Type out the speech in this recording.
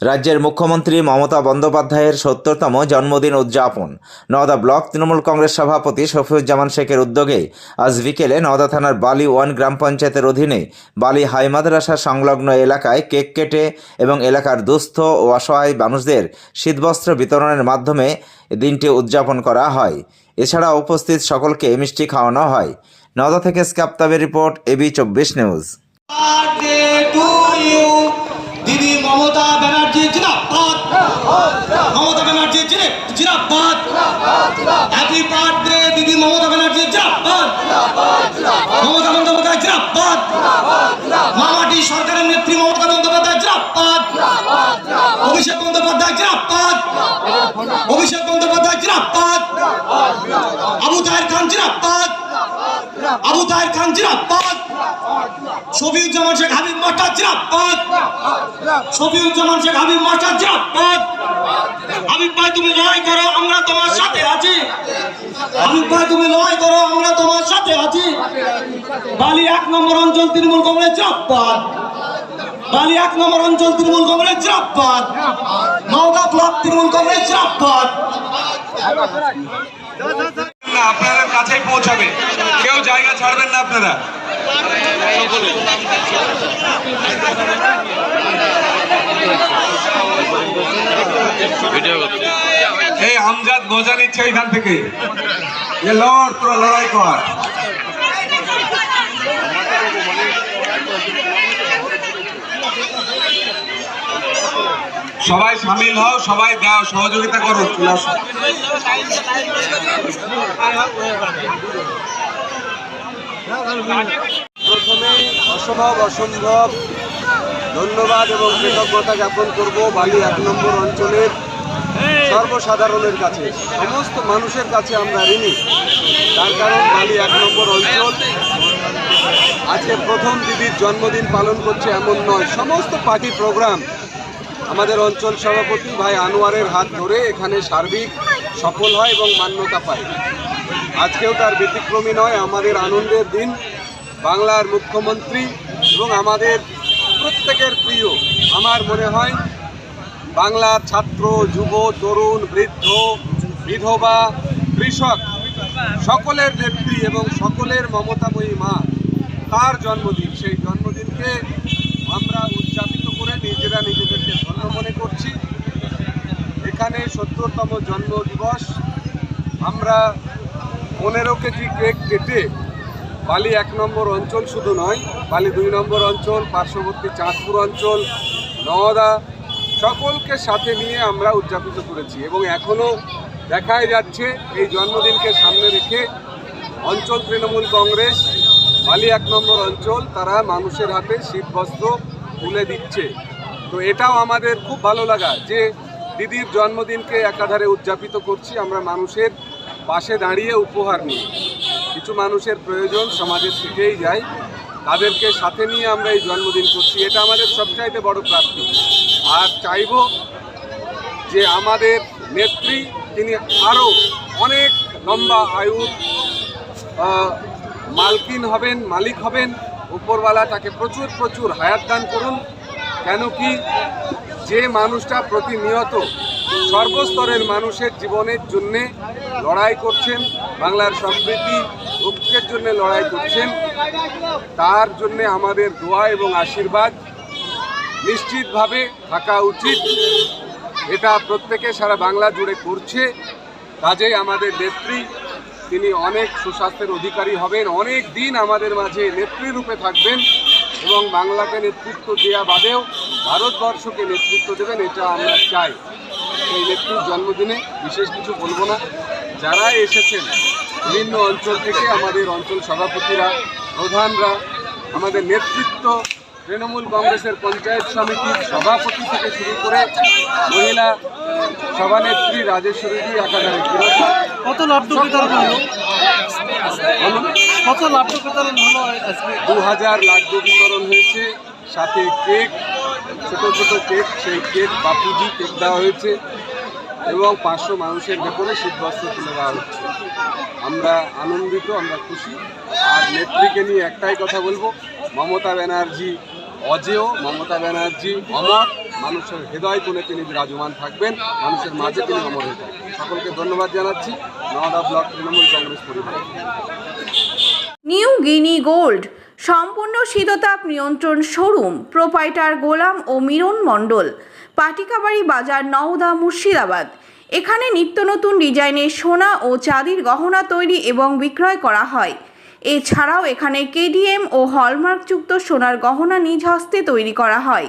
রাজ্যের মুখ্যমন্ত্রী মমতা বন্দ্যোপাধ্যায়ের সত্তরতম জন্মদিন উদযাপন। নওদা ব্লক তৃণমূল কংগ্রেস সভাপতি শফিউজ্জামান শেখের উদ্যোগে আজ বিকেলে নওদা থানার বালি ওয়ান গ্রাম পঞ্চায়েতের অধীনে বালি হাই মাদ্রাসা সংলগ্ন এলাকায় কেক কেটে এবং এলাকার দুস্থ ও অসহায় মানুষদের শীতবস্ত্র বিতরণের মাধ্যমে দিনটি উদযাপন করা হয়। এছাড়া উপস্থিত সকলকে মিষ্টি খাওয়ানো হয়। নওদা থেকে স্কাপ্তাবের রিপোর্ট এবি চব্বিশ নিউজ। মমতা ব্যানার্জি জিনাবাদ মমতা ব্যানার্জি, জিনে জিনাবাদ হ্যাপি বার্থডে দিদি মমতা ব্যানার্জি জিনাবাদ মমতা বন্দ্যোপাধ্যায় জিনাবাদ মামাটি সরকারের নেত্রী মমতা বন্দ্যোপাধ্যায় জিনাবাদ অভিষেক বন্দ্যোপাধ্যায় জিনাবাদ অভিষেক বন্দ্যোপাধ্যায় জিনাবাদ আবু তাহের খান জিনাবাদ আবু তাহের খান জিনাবাদ শফিউজ্জামান শেখ হাবিব মাস্টার জিরাবাদ শফিউজ্জামান শেখ হাবিব মাস্টার জিরাবাদ হাবিব ভাই, তুমি লড়াই করো, আমরা তোমার সাথে আছি। হাবিব ভাই, তুমি লড়াই করো, আমরা তোমার সাথে আছি। বালি এক নম্বর অঞ্চল তৃণমূল কংগ্রেস জিরাবাদ বালি এক নম্বর অঞ্চল তৃণমূল কংগ্রেস জিরাবাদ নওগাঁ ব্লক তৃণমূল কংগ্রেস জিরাবাদ না আপনাদের কাছেই পৌঁছাবে। কেউ জায়গা ছাড়বেন না আপনারা। এই আমজাদ মজা নিচ্ছে এখান থেকে। যে লড়, তোরা লড়াই কর। সবাই সামিল হও, সবাই দাও সহযোগিতা করো। প্রথমে অসম্ভব অসম্ভব ধন্যবাদ এবং কৃতজ্ঞতা জ্ঞাপন করব বালি এক নম্বর অঞ্চলের সর্বসাধারণের কাছে। সমস্ত মানুষের কাছে আমরা ঋণী। তার কারণ বালি এক নম্বর অঞ্চল। আজকে প্রথম দিদির জন্মদিন পালন করছে এমন নয়। সমস্ত পার্টি প্রোগ্রাম আমাদের অঞ্চল সভাপতি ভাই আনোয়ারের হাত ধরে এখানে সার্বিক সফল হয় এবং মান্যতা পায়। আজকেও তার ব্যতিক্রমী নয়, আমাদের আনন্দের দিন। বাংলার মুখ্যমন্ত্রী এবং আমাদের প্রত্যেকের প্রিয়, আমার মনে হয় বাংলার ছাত্র, যুব, তরুণ, বৃদ্ধ, বিধবা, কৃষক, সকলের নেত্রী এবং সকলের মমতাময়ী মা, তার জন্মদিন। সেই জন্মদিনকে আমরা উদযাপিত করে নিজেরা নিজেদেরকে ধন্য মনে করছি। এখানে সত্তরতম জন্ম দিবস। আমরা পনেরো কেজি কেক কেটে বালি এক নম্বর অঞ্চল শুধু নয়, বালি দুই নম্বর অঞ্চল, পার্শ্ববর্তী চাঁদপুর অঞ্চল, নওদা, সকলকে সাথে নিয়ে আমরা উদযাপিত করেছি এবং এখনও দেখাই যাচ্ছে এই জন্মদিনকে সামনে রেখে অঞ্চল তৃণমূল কংগ্রেস, বালি এক নম্বর অঞ্চল, তারা মানুষের হাতে শীতবস্ত্র তুলে দিচ্ছে। তো এটাও আমাদের খুব ভালো লাগা যে দিদির জন্মদিনকে একাধারে উদযাপিত করছি আমরা মানুষের পাশে দাঁড়িয়ে উপহার নিই কিছু মানুষের প্রয়োজন সমাজের থেকেই যায়। তাদেরকে সাথে নিয়ে আমরা এই জন্মদিন করছি। এটা আমাদের সবচাইতে বড় প্রাপ্তি। আর চাইব যে আমাদের নেত্রী তিনি আরও অনেক লম্বা আয়ুর মালকিন হবেন, মালিক হবেন। উপরওয়ালা তাকে প্রচুর প্রচুর হায়াত দান করুন, কেন কি যে মানুষটা প্রতিনিয়ত সর্বস্তরের মানুষের জীবনের জন্যে লড়াই করছেন, বাংলার সমৃদ্ধি ঐক্যের জন্য লড়াই করছেন, তার জন্যে আমাদের দোয়া এবং আশীর্বাদ। নিশ্চিতভাবে থাকা উচিত। এটা প্রত্যেকে সারা বাংলা জুড়ে করছে। কাজেই আমাদের নেত্রী তিনি অনেক সুস্বাস্থ্যের অধিকারী হবেন, অনেক দিন আমাদের মাঝে নেত্রী রূপে থাকবেন এবং বাংলাকে নেতৃত্ব দেওয়া বাদেও ভারতবর্ষকে নেতৃত্ব দেবেন এটা আমরা চাই। এই নেত্রীর জন্মদিনে বিশেষ কিছু বলব না। যারা এসেছেন বিভিন্ন অঞ্চল থেকে আমাদের অঞ্চল সভাপতিরা, প্রধানরা, আমাদের নেতৃত্ব, তৃণমূল কংগ্রেসের পঞ্চায়েত সমিতির সভাপতি থেকে শুরু করে মহিলা সভানেত্রী রাজেশ্বরী একাধারে কত লাড্ডু বিতরণ কত লাড্ডু বিতরণ আজকে? দু হাজার বিতরণ হয়েছে, সাথে কেক, ছোট ছোট কেক, সেই কেক বাপুজি কেক দেওয়া হয়েছে, এবং পাঁচশো মানুষের ভেতরে শীতবস্ত্র তুলে দেওয়া হচ্ছে। আমরা আনন্দিত, আমরা খুশি। আর নেত্রীকে নিয়ে একটাই কথা বলব, মমতা ব্যানার্জি অজেয়, মমতা ব্যানার্জি অমর। মানুষের হৃদয় কোণে তিনি বিরাজমান থাকবেন, মানুষের মাঝে তিনি অমর হয়ে থাকবেন। সকলকে ধন্যবাদ জানাচ্ছি। নওদা ব্লক তৃণমূল কংগ্রেস পরিবার। নিউ গিনি গোল্ড, সম্পূর্ণ শীততাপ নিয়ন্ত্রণ শোরুম, প্রোপাইটার গোলাম ও মিরন মণ্ডল, পাটিকাবাড়ি বাজার নওদা মুর্শিদাবাদ। এখানে নিত্য নতুন ডিজাইনের সোনা ও চাঁদির গহনা তৈরি এবং বিক্রয় করা হয়। এছাড়াও এখানে কেডিএম ও হলমার্কযুক্ত সোনার গহনা নিজ হস্তে তৈরি করা হয়।